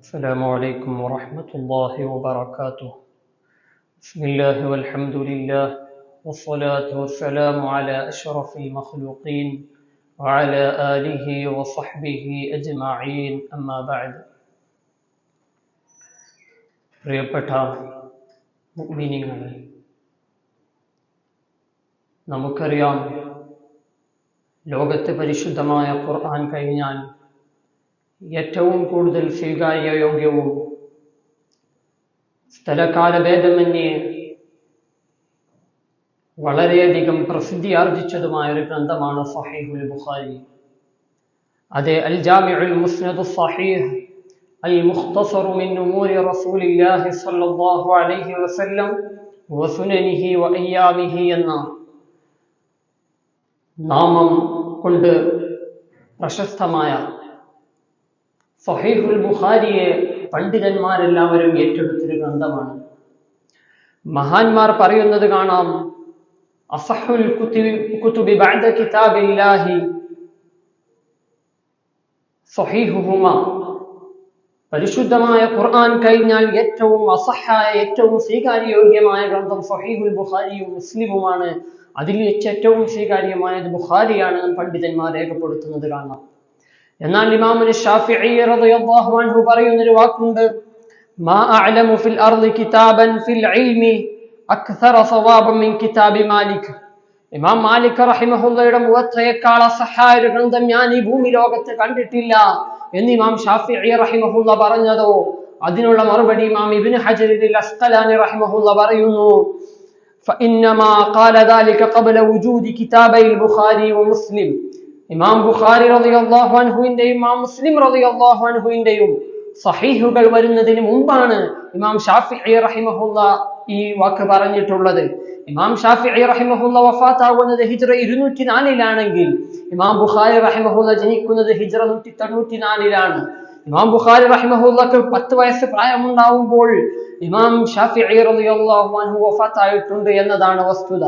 السلام عليكم ورحمة الله وبركاته بسم الله والحمد لله والصلاة والسلام على أشرف المخلوقين وعلى آله وصحبه أجمعين أما بعد പ്രിയപ്പെട്ട മുഅ്മിനീങ്ങളെ നമുക്കറിയാം ലോകത്ത് പരിശുദ്ധമായ ഖുർആൻ കഴിഞ്ഞാൽ ഏറ്റവും കൂടുതൽ സ്വീകാര്യയോഗ്യവും സ്ഥലകാല സ്ഥലകാലഭേദമന്യേ വളരെയധികം പ്രസിദ്ധി ആർജിച്ചതുമായ ഒരു ഗ്രന്ഥമാണ് സഹീഹുൽ ബുഖാരി. അതെ അൽ ജാമിഉൽ മുസ്നദു സഹീഹ് അൽ മുഖ്തസറു മിൻ ഉമൂരി റസൂലില്ലാഹി സ്വല്ലല്ലാഹു അലൈഹി വസല്ലം വസുനനിഹി വഅയ്യാമിഹി എന്ന നാമം കൊണ്ട് പ്രശസ്തമായ സഹീഹുൽ ബുഹാരിയെ പണ്ഡിതന്മാരെല്ലാവരും ഏറ്റെടുത്തൊരു ഗ്രന്ഥമാണ്. മഹാന്മാർ പറയുന്നത് കാണാം അസഹുൽ കുതുബി ബഅദ കിതാബില്ലാഹി പരിശുദ്ധമായ ഖുർആൻ കഴിഞ്ഞാൽ ഏറ്റവും അസഹായ ഏറ്റവും സ്വീകാര്യയോഗ്യമായ ഗ്രന്ഥം സഹീഹുൽ ബുഖാരിയും മുസ്ലിമുമാണ്. അതിൽ വെച്ച് ഏറ്റവും സ്വീകാര്യമായത് ബുഖാരിയാണ് പണ്ഡിതന്മാർ രേഖപ്പെടുത്തുന്നത് കാണാം. എന്നാൽ ഇമാമുൽ ഷാഫിഈ റളിയല്ലാഹു അൻഹു പറയുന്നൊരു വാക്കുണ്ട് മാ അഅലമു ഫിൽ അർളി കിതാബൻ ഫിൽ ഇൽമി അക്സറ സവാബൻ മിൻ കിതാബി മാലിക് ഇമാം മാലിക് റഹിമഹുള്ളയുടെ മുവത്തയേക്കാൾ അസഹായ ഒരു ഗ്രന്ഥം ഞാൻ ഈ ഭൂമി ലോകത്ത് കണ്ടിട്ടില്ല എന്ന് ഇമാം ഷാഫിഈ റഹിമഹുള്ള പറഞ്ഞതോ അതിനുള്ള മറുപടി ഇമാം ഇബ്നു ഹജറിൽ അസ്ഖലാനി റഹിമഹുള്ള പറയുന്നു فإنما قال ذلك قبل وجود كتابي البخاري ومسلم ഇമാം ബുഖാരി റളിയല്ലാഹു അൻഹുവിന്റെയും ഇമാം മുസ്ലിം റളിയല്ലാഹു അൻഹുവിന്റെയും സഹീഹുകൾ വരുന്നതിന് മുമ്പാണ് ഇമാം ഷാഫിഈ റഹിമഹുല്ല ഈ വാക്ക് പറഞ്ഞിട്ടുള്ളത്. ഇമാം ഷാഫിഈ റഹിമഹുല്ല വഫാത്താകുന്നത് ഹിജ്റ ഇരുന്നൂറ്റി നാലിലാണെങ്കിൽ ഇമാം ബുഖാരി റഹിമഹുല്ല ജനിക്കുന്നത് ഹിജ്റ നൂറ്റി തൊണ്ണൂറ്റി നാലിലാണ് ഇമാം ബുഖാരി റഹിമഹുല്ലക്ക് പത്ത് വയസ്സ് പ്രായമുണ്ടാവുമ്പോൾ ഇമാം ഷാഫിഈ റളിയല്ലാഹു അൻഹു വഫാത്തായിട്ടുണ്ട് എന്നതാണ് വസ്തുത.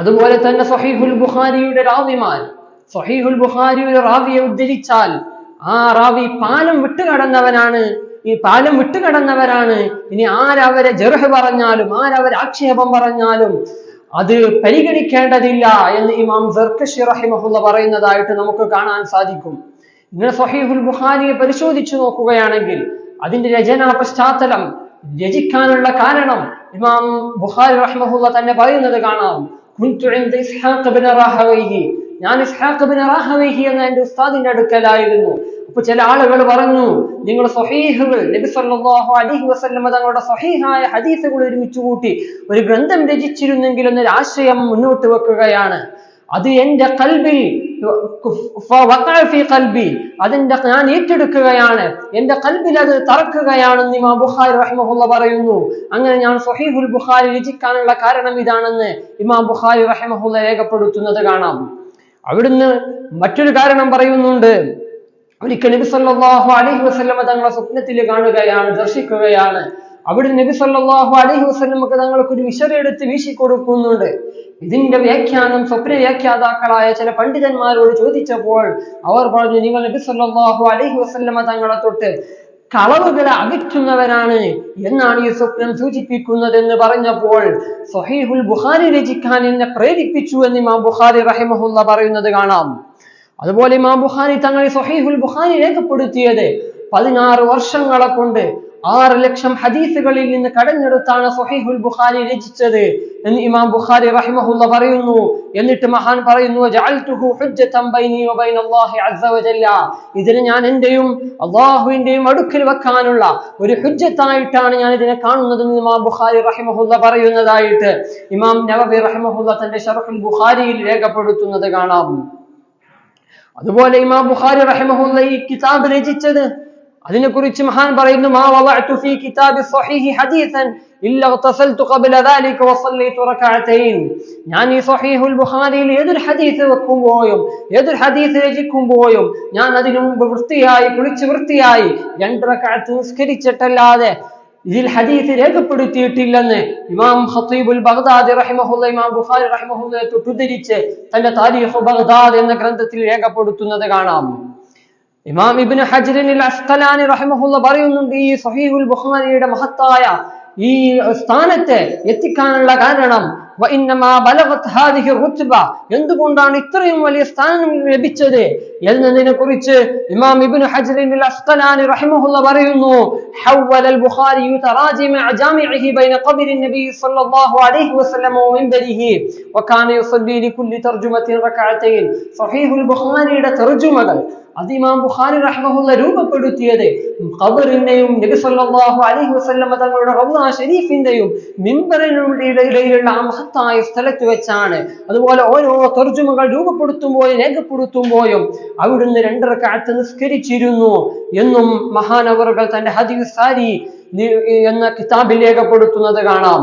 അതുപോലെ തന്നെ സഹീഹുൽ ബുഖാരിയുടെ റാവിമാൽ സഹീഹുൽ ബുഖാരിയുടെ റാവിയെ ഉദ്ധരിച്ചാൽ ആ റാവി പാലം വിട്ടുകടന്നവനാണ് ഈ പാലം വിട്ടുകടന്നവരാണ്. ഇനി ആരവരെ ജർഹ് പറഞ്ഞാലും ആരവരെ ആക്ഷേപം പറഞ്ഞാലും അത് പരിഗണിക്കേണ്ടതില്ല എന്ന് ഇമാം സർക്കഷി റഹിമഹുല്ല പറയുന്നതായിട്ട് നമുക്ക് കാണാൻ സാധിക്കും. ഇങ്ങനെ സഹീഹുൽ ബുഖാരിയെ പരിശോധിച്ചു നോക്കുകയാണെങ്കിൽ അതിന്റെ രചനാ പശ്ചാത്തലം രചിക്കാനുള്ള കാരണം ഇമാം ബുഖാരി റഹ്മഹുല്ല തന്നെ പറയുന്നത് കാണാം. ഞാൻ ഇസ്ഹാഖ് ബിൻ റാഹവൈഹി എന്ന എന്റെ ഉസ്താദിന്റെ അടുക്കലായിരുന്നു. അപ്പൊ ചില ആളുകൾ പറഞ്ഞു നിങ്ങൾ സൊഹീഹുകൾ നബി സല്ലല്ലാഹു അലൈഹി വസല്ലമ തങ്ങളുടെ സൊഹീഹായ ഹദീസുകൾ ഒരുമിച്ച് കൂട്ടി ഒരു ഗ്രന്ഥം രചിച്ചിരുന്നെങ്കിൽ എന്നൊരു ആശയം മുന്നോട്ട് വെക്കുകയാണ്. അത് എന്റെ കൽബിൽ കൽബി അതിന്റെ ഞാൻ ഏറ്റെടുക്കുകയാണ്. എന്റെ കൽബിൽ അത് തറക്കുകയാണെന്ന് ഇമാ ബുഖാരി പറയുന്നു. അങ്ങനെ ഞാൻ സൊഹീഫുൽ ബുഖാരി രചിക്കാനുള്ള കാരണം ഇതാണെന്ന് ഇമാ ബുഖാരി റഹ്മുള്ള രേഖപ്പെടുത്തുന്നത് കാണാം. അവിടുന്ന് മറ്റൊരു കാരണം പറയുന്നുണ്ട്. ഒരിക്കൽ നബി സല്ലല്ലാഹു അലൈഹി വസല്ലമ തങ്ങളെ സ്വപ്നത്തിൽ കാണുകയാണ് ദർശിക്കുകയാണ്. അവിടെ നബി സല്ലാഹു അലൈഹി വസ്ലമൊക്കെ തങ്ങൾക്ക് ഒരു വിശ്വര എടുത്ത് വീശി കൊടുക്കുന്നുണ്ട്. ഇതിന്റെ വ്യാഖ്യാനം സ്വപ്ന വ്യാഖ്യാതാക്കളായ ചില പണ്ഡിതന്മാരോട് ചോദിച്ചപ്പോൾ അവർ പറഞ്ഞു നിങ്ങൾ നബി സല്ലാഹു അലൈഹി വസ്ലമ തങ്ങളെ തൊട്ട് കളവുകളെ അകറ്റുന്നവരാണ് എന്നാണ് ഈ സ്വപ്നം സൂചിപ്പിക്കുന്നത് എന്ന് പറഞ്ഞപ്പോൾ സൊഹീഹുൽ ബുഖാരി രചിക്കാൻ എന്നെ പ്രേരിപ്പിച്ചു എന്ന് ഇമാം ബുഖാരി റഹിമഹുല്ല പറയുന്നത് കാണാം. അതുപോലെ ഇമാം ബുഖാരി തങ്ങൾ സൊഹീഹുൽ ബുഖാരി രേഖപ്പെടുത്തിയത് പതിനാറ് വർഷങ്ങളെ കൊണ്ട് ആറ് ലക്ഷം ഹദീസുകളിൽ നിന്ന് കടഞ്ഞെടുത്താണ് സൊഹീഹുൽ ബുഖാരി രചിച്ചത് എന്ന് ഇമാം ബുഖാരി റഹിമഹുല്ല പറയുന്നു. എന്നിട്ട് മഹാൻ പറയുന്നു ഇതിനെ ഞാൻ എന്റെയും അള്ളാഹുവിന്റെയും അടുക്കിൽ വെക്കാനുള്ള ഒരു ഹുജ്ജത്തായിട്ടാണ് ഞാൻ ഇതിനെ കാണുന്നത് എന്ന് ഇമാം ബുഖാരി റഹിമഹുല്ല പറയുന്നതായിട്ട് ഇമാം നവബി റഹിമഹുല്ല തന്റെ ഷറഫുൽ ബുഖാരിയിൽ രേഖപ്പെടുത്തുന്നത് കാണാം. അതുപോലെ ഇമാം ബുഖാരി റഹിമഹുല്ല ഈ കിതാബ് രചിച്ചത് അതിനെക്കുറിച്ച് മഹാൻ പറയുന്നു മാ വളഅതു ഫീ കിതാബി സ്വഹീഹി ഹദീസൻ ഞാൻ ഈ സ്വഹീഹുൽ ബുഖാരിയിൽ ഏതൊരു ഹദീസ് വെക്കുമ്പോഴും ഏതൊരു ഹദീസ് രചിക്കുമ്പോഴും ഞാൻ അതിനു മുമ്പ് വൃത്തിയായി കുളിച്ച് വൃത്തിയായി രണ്ട് റകഅത്ത് നിസ്കരിച്ചിട്ടല്ലാതെ ഇതിൽ ഹദീസ് രേഖപ്പെടുത്തിയിട്ടില്ലെന്ന് ഇമാം ഖത്തീബുൽ ബഗ്ദാദി റഹിമഹുല്ല ഇമാം ബുഖാരി റഹിമഹുല്ലയെ തൊട്ടുദ്ധരിച്ച് തന്റെ താരീഖ് ബഗ്ദാദ് എന്ന ഗ്രന്ഥത്തിൽ രേഖപ്പെടുത്തുന്നത് കാണാം. ഇമാം ഇബ്നു ഹജറിനിൽ അസ്കലാനി റഹിമഹുല്ല പറയുന്നുണ്ട് ഈ സഹീഹുൽ ബുഖാരിയുടെ മഹത്തായ ഈ സ്ഥാനത്തെ എത്തിക്കാനുള്ള കാരണം وإنما بلغت هذه الرتبة എന്തുകൊണ്ടാണ് ഇത്രയും വലിയ സ്ഥാനം ലഭിച്ചത് എന്നതിനെ കുറിച്ച് ഇമാം ഇബ്നു ഹജറിൻ അസ്ഖലാനി റഹിമഹുല്ല പറയുന്നു حول البخاري تراجم جامعه بين قبر النبي صلى الله عليه وسلم ومنبره وكان يصلي لكل ترجمة ركعتين صحيح البخاري തർജുമകൾ അത് ഇമാം ബുഖാരി റഹ്മഹുല്ല രൂപപ്പെടുത്തിയത് ഖബറിന്റെയും നബി സല്ലല്ലാഹു അലൈഹി വസല്ലമ തങ്ങളുടെ റൗദ ഷരീഫിന്റെയും മിമ്പറിനുള്ള ഇടയിലുള്ള ആ മഹത്തായ സ്ഥലത്ത് വെച്ചാണ്. അതുപോലെ ഓരോ തർജുമകൾ രൂപപ്പെടുത്തുമ്പോഴും രേഖപ്പെടുത്തുമ്പോഴും അവിടുന്ന് രണ്ടര കാലത്ത് നിസ്കരിച്ചിരുന്നു എന്നും മഹാനവറുകൾ തന്റെ ഹദീസ് സാരി എന്ന കിതാബിൽ രേഖപ്പെടുത്തുന്നത് കാണാം.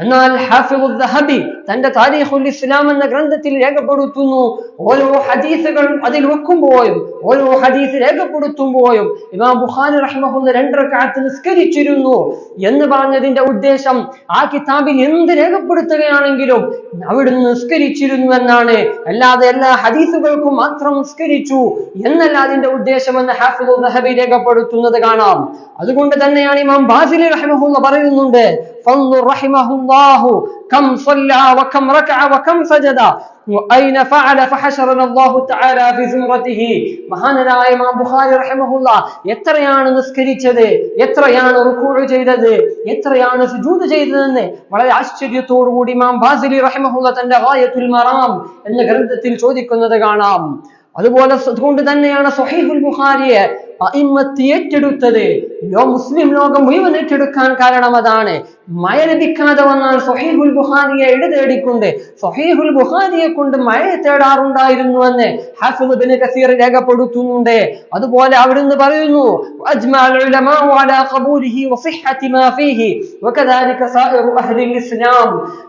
എന്നാൽ ഹാഫിദുൽ ദഹബി തന്റെ താരീഖുൽ ഇസ്ലാം എന്ന ഗ്രന്ഥത്തിൽ രേഖപ്പെടുത്തുന്നു. ഓരോ ഹദീസുകൾ അതിൽ വെക്കുമ്പോഴും ഓരോ ഹദീസ് രേഖപ്പെടുത്തുമ്പോഴും ഇമാം ബുഖാരി രണ്ടര കാലത്ത് നിസ്കരിച്ചിരുന്നു എന്ന് പറഞ്ഞതിന്റെ ഉദ്ദേശം ആ കിതാബിൽ എന്ത് രേഖപ്പെടുത്തുകയാണെങ്കിലും അവിടുന്ന് നിസ്കരിച്ചിരുന്നു എന്നാണ്. അല്ലാതെ എല്ലാ ഹദീസുകൾക്കും മാത്രം നിസ്കരിച്ചു എന്നല്ല അതിന്റെ ഉദ്ദേശം എന്ന് ഹാഫിദുൽ ദഹബി രേഖപ്പെടുത്തുന്നത് കാണാം. അതുകൊണ്ട് തന്നെയാണ് ഇമാം ബാസിലി റഹ്മുന്ന് പറയുന്നുണ്ട് فانظر رحمه الله كم صلى وكم ركع وكم سجد وأين فعل فحشرنا الله تعالى في زمرته മഹാനരായ ഇമാം ബുഖാരി റഹിമഹുല്ല എത്രയാണ് നിസ്കരിച്ചത് എത്രയാണ് റുക്കൂഅ് ചെയ്തത് എത്രയാണ് സുജൂദ് ചെയ്തതെന്ന് വളരെ ആശ്ചര്യത്തോടുകൂടി ഇമാം ബാസിലി റഹിമഹുല്ല തന്റെ ഗായത്തുൽ മറാം എന്ന ഗ്രന്ഥത്തിൽ ചോദിക്കുന്നത് കാണാം അതുപോലെ അതുകൊണ്ട് തന്നെയാണ് സൊഹൈഫുൽ ബുഖാരിയെ ഏറ്റെടുത്തത്. ലോ മുസ്ലിം ലോകം മുഴുവൻ ഏറ്റെടുക്കാൻ കാരണം അതാണ്. മഴ ലഭിക്കാതെ വന്നാൽ സൊഹീഹുൽ ബുഹാരിയെ ഇടതേടിക്കൊണ്ട് സൊഹീഹുൽ ബുഹാരിയെ കൊണ്ട് മഴ തേടാറുണ്ടായിരുന്നു എന്ന് ഹസുബിന് കസീർ രേഖപ്പെടുത്തുന്നുണ്ട്. അതുപോലെ അവിടുന്ന് പറയുന്നു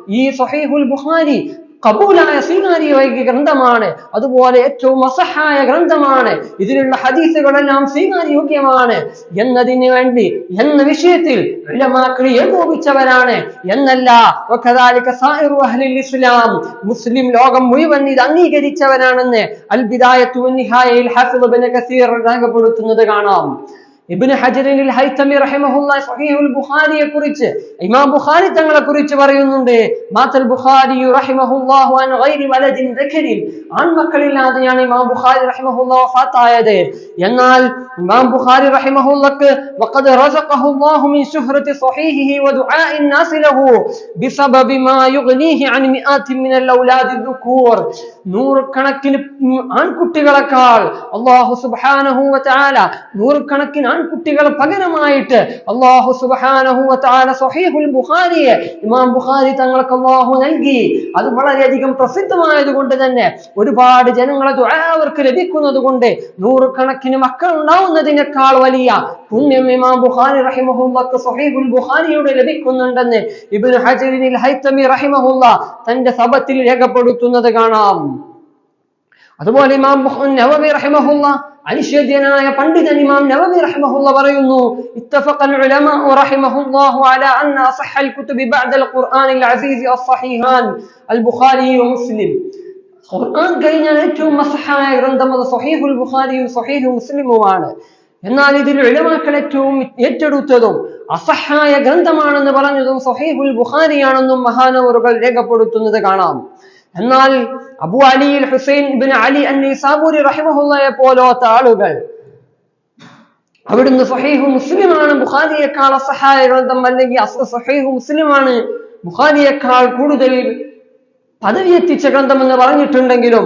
ഈ സൊഹീഹുൽ ബുഹാരി കബൂലായ സ്വീകാര്യമായ ഗ്രന്ഥമാണ്. അതുപോലെ ഏറ്റവും അസഹായ ഗ്രന്ഥമാണ്. ഇതിലുള്ള ഹദീസുകളെല്ലാം സ്വീകാര്യോഗ്യമാണ് എന്നതിന് വേണ്ടി എന്ന വിഷയത്തിൽ ഉലമാക്കൾ ഏകോപിച്ചവരാണ്. എന്നല്ല ഇസ്ലാം. മുസ്ലിം ലോകം മുഴുവൻ ഇത് അംഗീകരിച്ചവരാണെന്ന് അൽബിദായ രേഖപ്പെടുത്തുന്നത് കാണാം. ഇബ്നു ഹജറിൽ ഹൈത്തമി റഹിമഹുല്ല സഹീഹുൽ ബുഖാരിയെ കുറിച്ച് ഇമാം ബുഖാരി തങ്ങളെ കുറിച്ച് പറയുന്നുണ്ട് മാത്തൽ ബുഖാരി റഹിമഹുല്ലാഹു അൻ ഗൈരി വലദിൻ ദഖരിൻ ആൺമക്കളില്ലാതെയാണ് ഇമാം ബുഖാരി റഹിമഹുല്ല വഫാത്തായത് എന്നാൽ ഇമാം ബുഖാരി റഹിമഹുല്ലക്ക് وقد رزقه الله من شهرة صحيحه ودعاء الناس له بسبب ما يغنيه عن مئات من الأولاد الذكور നൂറുകണക്കിന് ആൺകുട്ടികളെക്കാൾ അള്ളാഹു സുബാനഹു വചാല നൂറുകണക്കിന് ആൺകുട്ടികൾ പകരമായിട്ട് അള്ളാഹു സുബാനഹു ബുഖാരിയെ ഇമാം ബുഖാരി തങ്ങൾക്ക് അള്ളാഹു നൽകി. അത് വളരെയധികം പ്രസിദ്ധമായത് കൊണ്ട് തന്നെ ഒരുപാട് ജനങ്ങളെ അവർക്ക് ലഭിക്കുന്നത് കൊണ്ട് നൂറുകണക്കിന് മക്കൾ ഉണ്ടാവുന്നതിനേക്കാൾ വലിയ പുണ്യം ഇമാം ബുഖാരി റഹിമഹുല്ലക്ക് സൊഹീബുൽ ബുഖാരിയുടെ ലഭിക്കുന്നുണ്ടെന്ന് ഇബിൻ ഹജറിനിൽ ഹൈത്തമി റഹിമഹുല്ല തന്റെ സഭത്തിൽ രേഖപ്പെടുത്തുന്നത് കാണാം. അതുപോലെ ഇമാം നവമി റഹിമഹുല്ല അനിഷേധ്യനായ പണ്ഡിതൻ ഇമാം നവവി റഹ്മഹുള്ള പറയുന്നു ഇത്തഫഖൽ ഉലമാ റഹ്മഹുല്ലാഹു അലാ അന്ന അസ്ഹൽ കുതുബി ബഅദൽ ഖുർആനിൽ അസീസി അസ്സഹീഹാൻ അൽ ബുഖാരി മുസ്ലിം. ഖുർആൻ കഴിഞ്ഞാൽ ഏറ്റവും മസഹായ ഗ്രന്ഥം അത് സഹീഹുൽ ബുഖാരിയും സഹീഹു മുസ്ലിമുമാണ്. എന്നാൽ ഇതിൽ ഉലമാക്കൾ ഏറ്റവും ഏറ്റെടുത്തതും അസഹായ ഗ്രന്ഥമാണെന്ന് പറഞ്ഞതും സഹീഹുൽ ബുഖാരിയാണെന്നും മഹാനവറുകൾ രേഖപ്പെടുത്തുന്നത് കാണാം. എന്നാൽ അബു അലിയിൽ ഹുസൈൻ ബിൻ അലി അന്നി റഹിമഹുള്ളയെ പോലോത്ത ആളുകൾ അവിടുന്ന് സഹീഹു മുസ്ലിമാണ് ബുഖാരിയേക്കാൾ അസഹായ ഗ്രന്ഥം അല്ലെങ്കിൽ സഹീഹു മുസ്ലിമാണ് ബുഖാരിയേക്കാൾ കൂടുതൽ പദവി എത്തിച്ച ഗ്രന്ഥം എന്ന് പറഞ്ഞിട്ടുണ്ടെങ്കിലും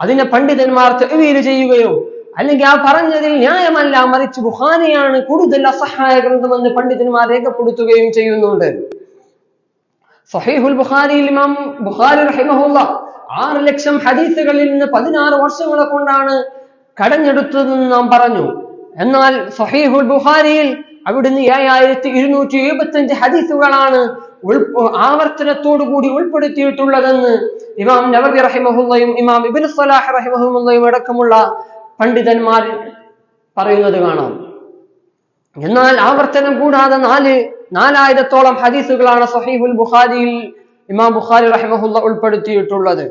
അതിനെ പണ്ഡിതന്മാർ തെവീര് ചെയ്യുകയോ അല്ലെങ്കിൽ ആ പറഞ്ഞതിൽ ന്യായമല്ല മറിച്ച് ബുഖാരിയാണ് കൂടുതൽ അസഹായ ഗ്രന്ഥമെന്ന് പണ്ഡിതന്മാർ രേഖപ്പെടുത്തുകയും ചെയ്യുന്നുണ്ട്. സഹീഹുൽ ബുഖാരിയിൽ ഇമാം ബുഖാരി റഹിമഹുല്ല ആറ് ലക്ഷം ഹദീസുകളിൽ നിന്ന് പതിനാറ് വർഷങ്ങളെ കൊണ്ടാണ് കടഞ്ഞെടുത്തതെന്ന് നാം പറഞ്ഞു. എന്നാൽ സഹീഹുൽ ബുഖാരിയിൽ അവിടുന്ന് ഏഴായിരത്തി ഇരുന്നൂറ്റി എഴുപത്തി അഞ്ച് ഹദീസുകളാണ് ആവർത്തനത്തോടു കൂടി ഉൾപ്പെടുത്തിയിട്ടുള്ളതെന്ന് ഇമാം നബബി റഹിമഹുല്ലയും ഇമാം ഇബിൻ സലാഹ് റഹിമഹുല്ലയും അടക്കമുള്ള പണ്ഡിതന്മാർ പറയുന്നത് കാണാം. എന്നാൽ ആവർത്തനം കൂടാതെ നാല് നാലായിരത്തോളം ഹദീസുകളാണ് സഹീഹുൽ ബുഖാരിയിൽ ഇമാം ബുഖാരി റഹിമഹുല്ല ഉൾപ്പെടുത്തിയിട്ടുള്ളത്.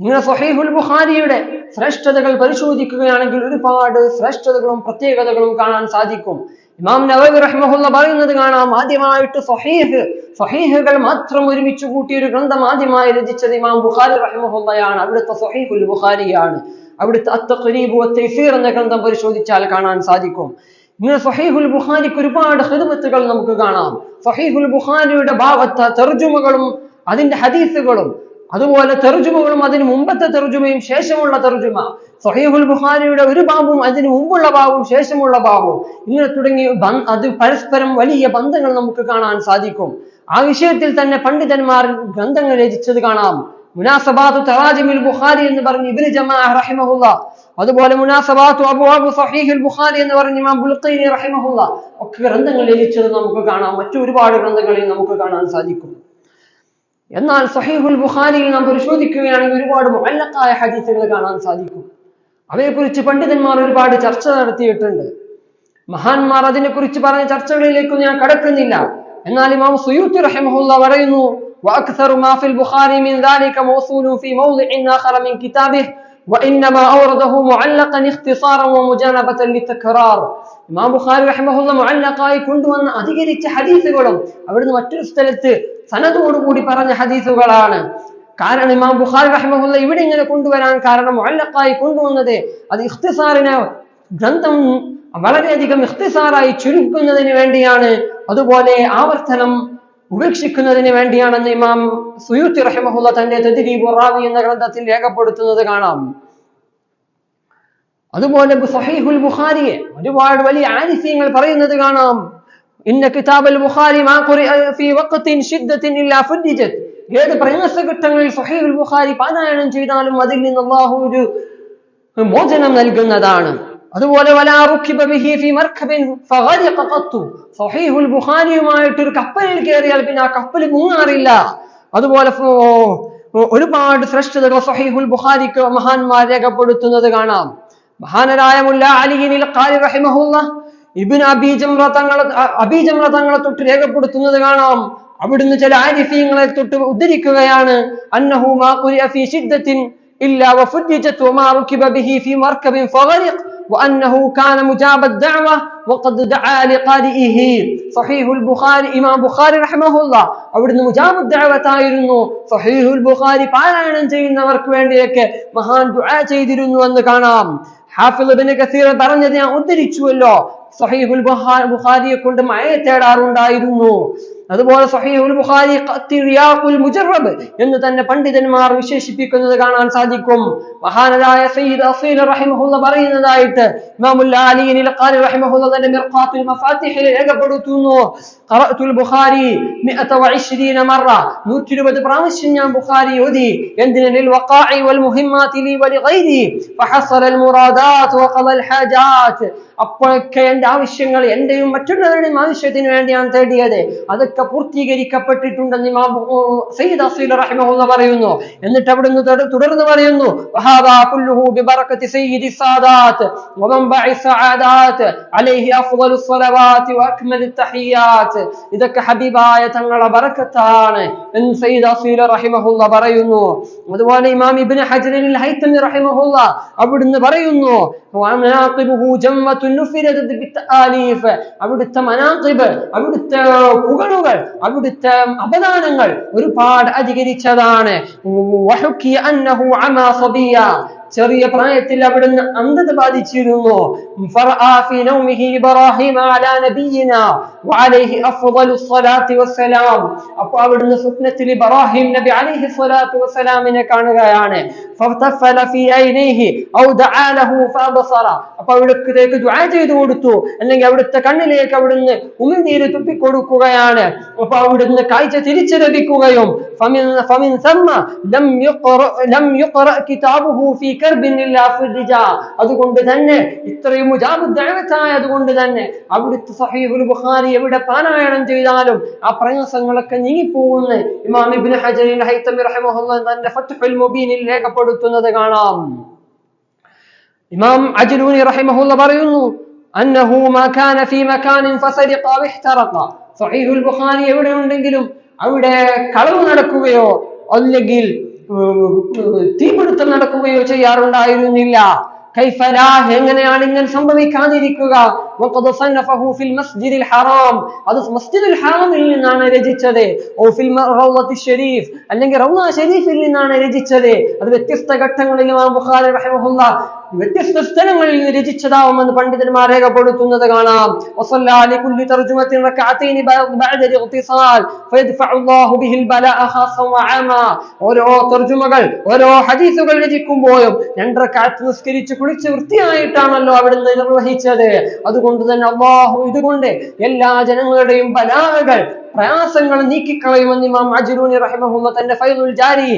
ഇങ്ങനെ സഹീഹുൽ ബുഖാരിയുടെ ശ്രേഷ്ഠതകൾ പരിശോധിക്കുകയാണെങ്കിൽ ഒരുപാട് ശ്രേഷ്ഠതകളും പ്രത്യേകതകളും കാണാൻ സാധിക്കും. ഇമാം നവബി റഹ്മഹുല്ല പറയുന്നത് കാണാം ആദ്യമായിട്ട് സഹീഹ് സഹീഹുകൾ മാത്രം ഒരുമിച്ച് കൂട്ടിയ ഒരു ഗ്രന്ഥം ആദ്യമായി രചിച്ചത് ഇമാം ബുഖാരി റഹ്മഹുല്ലയാണ്. അവിടുത്തെ സഹീഹുൽ ബുഖാരിയാണ്. അവിടുത്തെ അത്തഖരീബു തൈഫീർ എന്ന ഗ്രന്ഥം പരിശോധിച്ചാൽ കാണാൻ സാധിക്കും. ഇങ്ങനെ സഹീഹുൽ ബുഖാരിക്ക് ഒരുപാട് ഹിദ്മത്തുകൾ നമുക്ക് കാണാം. സഹീഹുൽ ബുഖാരിയുടെ ഭാഗത്ത് തെർജുമകളും അതിന്റെ ഹദീസുകളും അതുപോലെ തെർജുമകളും അതിന് മുമ്പത്തെ തെർജുമയും ശേഷമുള്ള തെർജുമ സഹീഹുൽ ബുഖാരിയുടെ ഒരു ബാബും അതിന് മുമ്പുള്ള ബാബും ശേഷമുള്ള ബാബും. ഇങ്ങനെ തുടങ്ങി അത് പരസ്പരം വലിയ ബന്ധങ്ങൾ നമുക്ക് കാണാൻ സാധിക്കും. ആ വിഷയത്തിൽ തന്നെ പണ്ഡിതന്മാർ ഗ്രന്ഥങ്ങൾ രചിച്ചത് കാണാം. മുനാസബാത്തു തറാജിമിൽ ബുഖാരി എന്ന് പറഞ്ഞ് ഇബ്നു ജമാ റഹിമഹുല്ല. അതുപോലെ മുനാസബാത്തു അബുവാബു സഹീഹുൽ ബുഖാരി എന്ന് പറഞ്ഞ് ഇമാം ബുൽഖൈനി റഹിമഹുല്ല. ഒക്കെ ഗ്രന്ഥങ്ങൾ രചിച്ചത് നമുക്ക് കാണാം. മറ്റു ഒരുപാട് ഗ്രന്ഥങ്ങളിൽ നമുക്ക് കാണാൻ സാധിക്കും. എന്നാൽ സഹീഹുൽ ബുഖാരിയിൽ നാം പരിശോധിക്കുകയാണെങ്കിൽ ഒരുപാട് മുഅല്ലഖായ ഹദീസുകൾ കാണാൻ സാധിക്കും. അവയെക്കുറിച്ച് പണ്ഡിതന്മാർ ഒരുപാട് ചർച്ച നടത്തിയിട്ടുണ്ട്. മഹാന്മാർ അതിനെക്കുറിച്ച് പറഞ്ഞ ചർച്ചകളിലേക്ക് ഞാൻ കടക്കുന്നില്ല. എന്നാൽ ഇമാം സുയൂത്തി റഹിമഹുല്ല പറയുന്നു وأكثر ما في البخاري من ذلك موصول في موضع آخر من كتابه وإنما أورده معلقا اختصارا ومجانبة للتكرار ഇമാം ബുഖാരി റഹ്മഹുല്ല മുഅല്ലഖായി കൊണ്ടുവന്ന അധികരിച്ച ഹദീസുകളും അവിടുന്ന് മറ്റൊരു സ്ഥലത്ത് സനദോടുകൂടി പറഞ്ഞ ഹദീസുകളാണ് കാരണം ഇമാം ബുഖാരി റഹ്മഹുല്ല ഇവിടെ ഇങ്ങനെ കൊണ്ടുവരാൻ കാരണം മുഅല്ലഖായി കൊണ്ടുവന്നത് അത് ഇഖ്തിസാറിനെ ഗ്രന്ഥം വളരെയധികം ഇഖ്തിസാറായി ചുരുക്കുന്നതിന് വേണ്ടിയാണ് അതുപോലെ ആവർത്തനം ഉപേക്ഷിക്കുന്നതിന് വേണ്ടിയാണെന്ന് ഇമാം സുയൂത്തി റഹിമഹുല്ല തന്റെ തദ്രീബു റാവി എന്ന ഗ്രന്ഥത്തിൽ രേഖപ്പെടുത്തുന്നത് കാണാം. അതുപോലെ സഹീഹുൽ ബുഖാരിയെ ഒരുപാട് വലിയ ആനിസ്യങ്ങൾ പറയുന്നത് കാണാം. ഇന്ന കിതാബൽ ബുഖാരി ഫീ ഇല്ലാ ഏത് പ്രയാസഘട്ടങ്ങളിൽ സഹീഹുൽ ബുഖാരി പാരായണം ചെയ്താലും അതിൽ നിന്ന് അല്ലാഹു ഒരു മോചനം നൽകുന്നതാണ്. അതുപോലെ ബുഖാരിയുമായിട്ടൊരു കപ്പലിൽ കയറിയാൽ പിന്നെ ആ കപ്പൽ മുങ്ങാറില്ല. അതുപോലെ ഒരുപാട് ശ്രേഷ്ഠതകൾ സഹീഹുൽ ബുഖാരിക്ക് മഹാന്മാർ രേഖപ്പെടുത്തുന്നത് കാണാം. മഹാനരായ മുല്ല തൊട്ട് രേഖപ്പെടുത്തുന്നത് കാണാം. അവിടുന്ന് ചില ആരിഫീങ്ങളെ തൊട്ട് ഉദ്ധരിക്കുകയാണ്. അന്നഹു മാ ഫി ഷിദ്ദത്തിൻ ഇല്ലാ ബിഹി ഫി മർകബിൻ ഫഗരിഖ് وأنه كان مجاب الدعوة وقد دعا لقارئه صحيح البخاري إمام بخاري رحمه الله അവിടുന്ന് മുജാബ് ദഅവത്തായിരുന്നു സഹീഹുൽ ബുഖാരി പാരായണം ചെയ്യുന്നവർക്ക് വേണ്ടിയൊക്കെ മഹാൻ ദുആ ചെയ്തിരുന്നു എന്ന് കാണാം ഹാഫിദ് ഇബ്നു കസീർ പറഞ്ഞത് ഞാൻ ഉദ്ധരിച്ചുവല്ലോ സഹീഹുൽ ബുഹാ- ബുഖാരിയെ കൊണ്ട് മഴയെ തേടാറുണ്ടായിരുന്നു അതുപോലെ സഹീഹുൽ ബുഖാരി ഖത്തിറിയാഖുൽ മുജറബ് എന്ന് തന്നെ പണ്ഡിതന്മാർ വിശേഷിപ്പിക്കുന്നത് കാണാൻ സാധിക്കും. മഹാനായ സയ്യിദ് അസീൽ റഹിമഹുല്ല പറയുന്നതായിട്ട് രേഖപ്പെടുത്തുന്നു ബുഖാരി 120 മറ 120 പ്രാവശ്യം ഞാൻ ബുഖാരി ഓതി എന്തിന് ലിൽ വഖാഇ വൽ മുഹിമ്മാതി ലി വലി ഗൈരി ഫഹസല അൽ മുറാദാത്ത് വഖള അൽ ഹാജാത്ത് അപ്പോഴൊക്കെ എന്റെ ആവശ്യങ്ങൾ എന്റെയും മറ്റുള്ളവരുടെയും ആവശ്യത്തിന് വേണ്ടിയാണ് തേടിയത് അതൊക്കെ പൂർത്തീകരിക്കപ്പെട്ടിട്ടുണ്ടെന്ന് സയ്യിദ് അസീൽ റഹിമഹുല്ല പറയുന്നു എന്നിട്ട് അവിടുന്ന് തുട- തുടർന്ന് പറയുന്നു വമൻബഇ സആദാത്ത് അലൈഹി അഫ്ളലു സ്വലവാത്തി വഅക്മലു തഹിയാത്ത് ഇതൊക്കെ ഹബീബായ തങ്ങളെ ബറക്കത്താണ്. എന്ന് സയ്യിദ് അസീല റഹിമഹുല്ല പറയുന്നു. അതുപോലെ ഇമാം ഇബ്നു ഹജറിൽ ഹൈതമി റഹിമഹുല്ല അവിടുന്ന് പറയുന്നു വമനാഖിബുഹു ജമ്മത്തുൻ നുഫിരദത് ബിത്തആലീഫ് അവിടുത്തെ മനാഖിബ് അവിടുത്തെ പുകളുകൾ അവിടുത്തെ അപദാനങ്ങൾ ഒരുപാട് അധികരിച്ചതാണ്. വഹുക്കി അന്നഹു അമാ സബിയ ചെറിയ പ്രായത്തിൽ അവിടുന്ന് അന്ധത ബാധിച്ചിരുന്നു. അപ്പൊ അവിടുന്ന് സ്വപ്നത്തിൽ ഇബ്രാഹിം നബി അലൈഹി സ്വലാത്തു വസ്സലാമിനെ കാണുകയാണ്. അപ്പൊ അവിടത്തേക്ക് ദുആ ചെയ്തു കൊടുത്തു. അല്ലെങ്കിൽ അവിടുത്തെ കണ്ണിലേക്ക് അവിടുന്ന് ഉമിനീര് തുപ്പിക്കൊടുക്കുകയാണ്. അപ്പൊ അവിടുന്ന് കാഴ്ച തിരിച്ചു ലഭിക്കുകയും ഫമിൻ ഫമിൻ സമ്മ ലം യുഖ്റ ലം യുഖ്റ കിതാബുഹു ഫീ അതുകൊണ്ട് തന്നെ ഇത്രയും മുജാബുദ്ദായ അതുകൊണ്ട് തന്നെ അവിടുത്തെ സഹീബുൽ ബുഖാരി എവിടെ പാരായണം ചെയ്താലും ആ പ്രയാസങ്ങളൊക്കെ നീങ്ങിപ്പോകുന്ന ഇമാം ഇബ്നു ഹജറിൻ രേഖപ്പെടുത്തുന്നത് കാണാം. ഇമാം അജ്ലൂനി റഹിമഹുല്ല പറയുന്നു അന്നഹു മാ കാന ഫീ മകാനിൻ ഫസരിഖ വിഹ്തറഖ സഹീഹുൽ ബുഖാരി എവിടെ ഉണ്ടെങ്കിലും അവിടെ കളവ് നടക്കുകയോ അല്ലെങ്കിൽ തീപിടുത്തം നടക്കുകയോ ചെയ്യാറുണ്ടായിരുന്നില്ല. എങ്ങനെയാണ് ഇങ്ങനെ സംഭവിക്കാതിരിക്കുക? അത് മസ്ജിദുൽ ഹറാമിൽ നിന്നാണ് രചിച്ചത്. ഷരീഫ്. അല്ലെങ്കിൽ ഷരീഫിൽ നിന്നാണ് രചിച്ചത്. അത് വ്യത്യസ്ത ഘട്ടങ്ങളിൽ വ്യത്യസ്ത സ്ഥലങ്ങളിൽ രചിച്ചതാവുമെന്ന് പണ്ഡിതന്മാർ രേഖപ്പെടുത്തുന്നത് കാണാം. ഓരോ തർജുമകൾ ഓരോ ഹദീസുകൾ രചിക്കുമ്പോഴും രണ്ടര കാത്ത് നിസ്കരിച്ച് കുളിച്ച് വൃത്തിയായിട്ടാണല്ലോ അവിടുന്ന് നിർവഹിച്ചത്. അതുകൊണ്ട് തന്നെ അള്ളാഹു ഇതുകൊണ്ട് എല്ലാ ജനങ്ങളുടെയും ബലാഹകൾ പ്രയാസങ്ങൾ നീക്കിക്കളയുമെന്ന് ഇമാം അജ്റൂനി റഹിമഹുല്ല തന്റെ ഫൈദുൽ ജാരി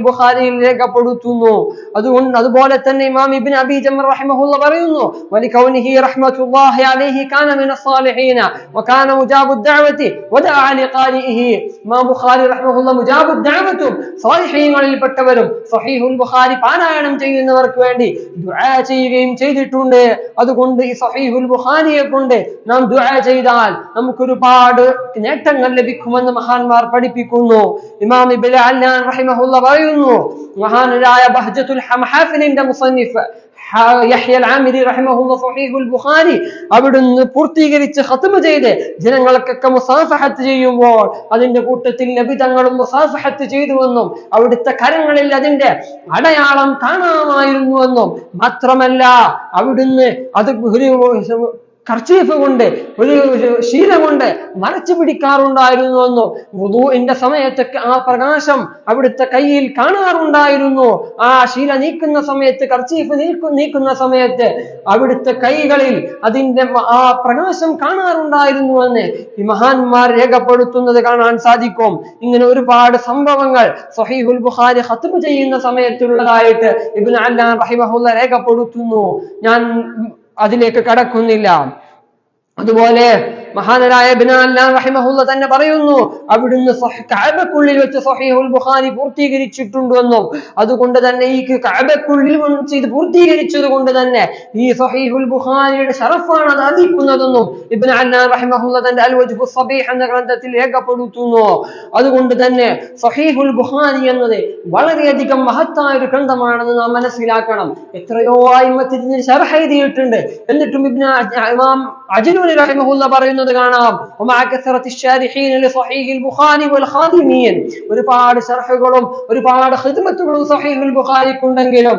ബുഖാരിയിൽ രേഖപ്പെടുത്തുന്നു. അതുകൊണ്ട് അതുപോലെ തന്നെ ഇമാം ഇബിൻ അബി ജമർ റഹിമഹുല്ല പറയുന്നു വലികൗനിഹി റഹ്മത്തുല്ലാഹി അലൈഹി കാന മിന സ്സാലിഹീന വകാന മുജാബു ദഅവതി വദഅ ലിഖാരിഇഹി ഇമാം ബുഖാരി റഹിമഹുല്ല മുജാബു ദഅവത്തും സ്വാലിഹീങ്ങളിൽപ്പെട്ടവരും സ്വഹീഹുൽ ബുഖാരി പാരായണം ചെയ്യുന്നവർക്ക് വേണ്ടി ദുആ ചെയ്യുകയും ചെയ്തിട്ടുണ്ട്. അതുകൊണ്ട് ഈ സ്വഹീഹുൽ ബുഖാരിയെ കൊണ്ട് നാം ദുആ ചെയ്താൽ നമുക്ക് ഒരുപാട് നേട്ടങ്ങൾ ലഭിക്കുമെന്ന് മഹാന്മാർ പഠിപ്പിക്കുന്നു. ഇമാം ഇബ്നു അല്ലാൻ റഹിമഹുല്ല പറയുന്നു മഹാനരായ ബഹ്ജത്തുൽ ഹംഹാഫിലിന്റെ മുസന്നിഫ് യഹ്യൽ അൽ-ആമിരി റഹിമഹുള്ള സ്വഹീഹുൽ ബുഖാരി അവിടുന്ന് പൂർത്തീകരിച്ച് ഖത്മ ചെയ്ത് ജനങ്ങൾക്കൊക്കെ മുസാഫഹത്ത് ചെയ്യുമ്പോൾ അതിന്റെ കൂട്ടത്തിൽ നബി തങ്ങളും മുസാഫഹത്ത് ചെയ്തുവെന്നും അവിടുത്തെ കരങ്ങളിൽ അതിന്റെ അടയാളം കാണാമായിരുന്നുവെന്നും മാത്രമല്ല അവിടുന്ന് അത് കർച്ചീഫ് കൊണ്ട് ഒരു ശീല കൊണ്ട് മറച്ചു പിടിക്കാറുണ്ടായിരുന്നുവെന്നും വുദൂഇന്റെ സമയത്തൊക്കെ ആ പ്രകാശം അവിടുത്തെ കയ്യിൽ കാണാറുണ്ടായിരുന്നു. ആ ശീല നീക്കുന്ന സമയത്ത് കർച്ചീഫ് നീക്കു നീക്കുന്ന സമയത്ത് അവിടുത്തെ കൈകളിൽ അതിന്റെ ആ പ്രകാശം കാണാറുണ്ടായിരുന്നു എന്ന്. ഈ മഹാന്മാർ രേഖപ്പെടുത്തുന്നത് കാണാൻ സാധിക്കും. ഇങ്ങനെ ഒരുപാട് സംഭവങ്ങൾ സഹീഹുൽ ബുഖാരി ഖത്മ ചെയ്യുന്ന സമയത്തുള്ളതായിട്ട് ഇബ്നു അല്ലാൻ റഹിമഹുല്ല രേഖപ്പെടുത്തുന്നു. ഞാൻ അതിലേക്ക് കടക്കുന്നില്ല. അതുപോലെ മഹാനരായ റഹിമഹുല്ല തന്നെ പറയുന്നു അവിടുന്ന് കഅബക്കുള്ളിൽ വെച്ച് സഹീഹുൽ ബുഖാരി പൂർത്തീകരിച്ചിട്ടുണ്ടെന്നും അതുകൊണ്ട് തന്നെ ഈ കഅബക്കുള്ളിൽ വെച്ച് ഇത് പൂർത്തീകരിച്ചത് കൊണ്ട് തന്നെ ഈ സഹീഹുൽ ബുഖാരിയുടെ ഷറഫാണ് അത് അറിയിക്കുന്നതെന്നും ഇബ്നു അല്ലാൻ റഹിമഹുല്ല തന്റെ അൽ വജ്ഹു സബീഹ് എന്ന ഗ്രന്ഥത്തിൽ രേഖപ്പെടുത്തുന്നു. അതുകൊണ്ട് തന്നെ സഹീഹുൽ ബുഖാരി എന്നത് വളരെയധികം മഹത്തായ ഒരു ഗ്രന്ഥമാണെന്ന് നാം മനസ്സിലാക്കണം. എത്രയോ ആയിമത്തിന് ഷർഹ എഴുതിയിട്ടുണ്ട്. എന്നിട്ടും ഇബ്നു ഇമാം അജ്നൂനി റഹിമഹുല്ല പറയുന്നത് കാണാം. ഒരുപാട് സർഹുകളും ഒരുപാട് ഹിദ്മത്തുകളും സഹീഹുൽ ബുഖാരിക്കുണ്ടെങ്കിലും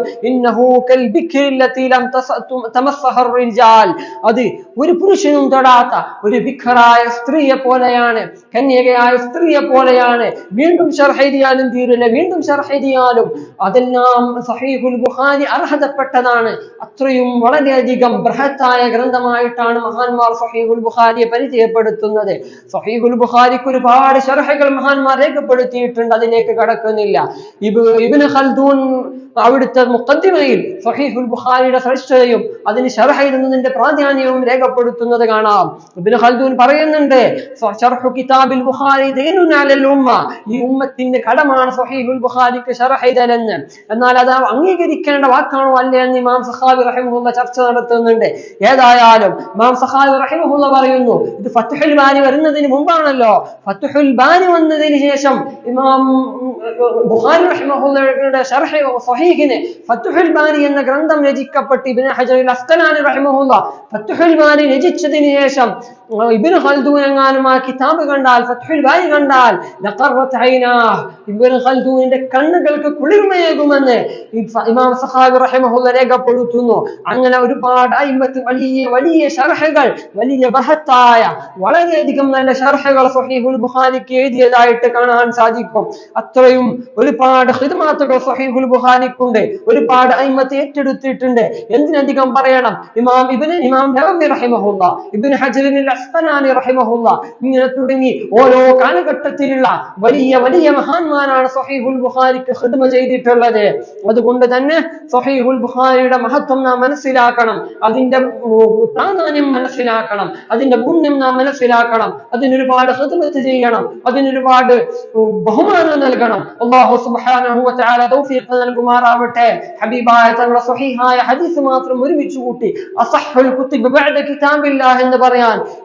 അത് ഒരു പുരുഷനും തൊടാത്ത ഒരു ബിഖറായ സ്ത്രീയെ പോലെയാണ് കന്യകയായ സ്ത്രീയെ പോലെയാണ്. വീണ്ടും ഷർഹെയ്തിയാലും തീരില്ല വീണ്ടും ഷർഹെയ്തിയാലും അതെല്ലാം സഹീഹുൽ ബുഖാരി അർഹതപ്പെട്ടതാണ്. അത്രയും വളരെയധികം ബൃഹത്തായ ഗ്രന്ഥമായിട്ടാണ് മഹാന്മാർ സഹീഹുൽ ബുഖാരിയെ പരിചയപ്പെടുത്തുന്നത്. സഹീഖുൽ ബുഖാരിക്ക് ഒരുപാട് ഷർഹകൾ മഹാന്മാർ രേഖപ്പെടുത്തിയിട്ടുണ്ട് അതിലേക്ക് കടക്കുന്നില്ല. ഇബിന് ഖൽദൂൻ അവിടുത്തെ മുഖദ്ദിമയിൽ സഹീഫുൽ ബുഖാരിയുടെ ശ്രേഷ്ഠതയും അതിന് ഷർഹയിടുന്നതിന്റെ പ്രാധാന്യവും രേഖപ്പെടുത്തുന്നത് കാണാം. ഇബ്നു ഖൽദൂൻ പറയുന്നുണ്ട് ഷർഹു കിതാബിൽ ബുഖാരി ഉമ്മ. ഈ ഉമ്മത്തിന്റെ കടമാണ് സഹീഫുൽ ബുഖാരിക്ക് ഷർഹൈതലെന്ന് എന്നാൽ അത് അംഗീകരിക്കേണ്ട വാക്കാണോ അല്ലേ എന്ന് ഇമാം സഹാബി റഹിമുള്ള ചർച്ച നടത്തുന്നുണ്ട്. ഏതായാലും ഇമാം സഹാബി റഹിമുള്ള പറയുന്നു ഇത് ഫത്തുഹുൽ ബാനി വരുന്നതിന് മുമ്പാണല്ലോ. ഫത്തുഹുൽ ബാനി വന്നതിന് ശേഷം ഇമാം ബുഖാരി റഹ്മഹുല്ലയുടെ ഷർഹ് സഹീഹിന് ഫത്തുഹുൽ ബാനി എന്ന ഗ്രന്ഥം രചിക്കപ്പെട്ട് ഇബ്നു ഹജറുൽ അസ്കലാനി റഹ്മഹുല്ല ഫത്തുഹുൽ ബാനി രചിച്ചതിന് ശേഷം ഇബ്നു ഖൽദൂൻ എങ്ങാനും ആ കിതാബ് കണ്ടാൽ ഫത്ഹുൽ ബാരി കണ്ടാൽ ഇബിന് ഖൽദൂനിന്റെ കണ്ണുകൾക്ക് കുളിർമയേകുമെന്ന് ഇമാം സഹാബി റഹിമഹുല്ല രേഖപ്പെടുത്തുന്നു. അങ്ങനെ ഒരുപാട് അയിമത്ത് വലിയ വലിയ ഷർഹകൾ വലിയ ബഹത്തായ വളരെയധികം നല്ല ഷർഹകൾ സഹീഹുൽ ബുഖാരിക്ക് എഴുതിയതായിട്ട് കാണാൻ സാധിക്കും. അത്രയും ഒരുപാട് ഹിദ്മാത്തുകൾ സഹീഹുൽ ബുഖാരിക്കുണ്ട്. ഒരുപാട് അയിമത്ത് ഏറ്റെടുത്തിട്ടുണ്ട്. എന്തിനധികം പറയണം? ഇമാം ഇബ്നു ഇമാം നവവി റഹിമഹുല്ല ഹജറിൻ അസ്ഖലാനി റഹിമഹുല്ല. ഇങ്ങനെ തുടങ്ങി ഓരോ കാലഘട്ടത്തിലുള്ള വലിയ വലിയ മഹാന്മാരാണ് സഹീഹുൽ ബുഖാരിക്ക് ഖിദ്മ ചെയ്തിട്ടുള്ളത്. അതുകൊണ്ട് തന്നെ സഹീഹുൽ ബുഖാരിയുടെ മഹത്വം നാം മനസ്സിലാക്കണം. അതിന്റെ പ്രാധാന്യം മനസ്സിലാക്കണം. അതിന്റെ പുണ്യം നാം മനസ്സിലാക്കണം. അതിനൊരുപാട് ഖിദ്മത്ത് ചെയ്യണം. അതിനൊരുപാട് ബഹുമാനം നൽകണം. അല്ലാഹു സുബ്ഹാനഹു വ തആല തൗഫീഖ് നൽകുമാറാവട്ടെ. ഹബീബായ തങ്ങളുടെ സ്വഹീഹായ ഹദീസ് മാത്രം ഒരുമിച്ച് കൂട്ടി അസഹുൽ കുതുബ് ബഅദ കിതാബില്ലാഹ് എന്ന് പറയാൻ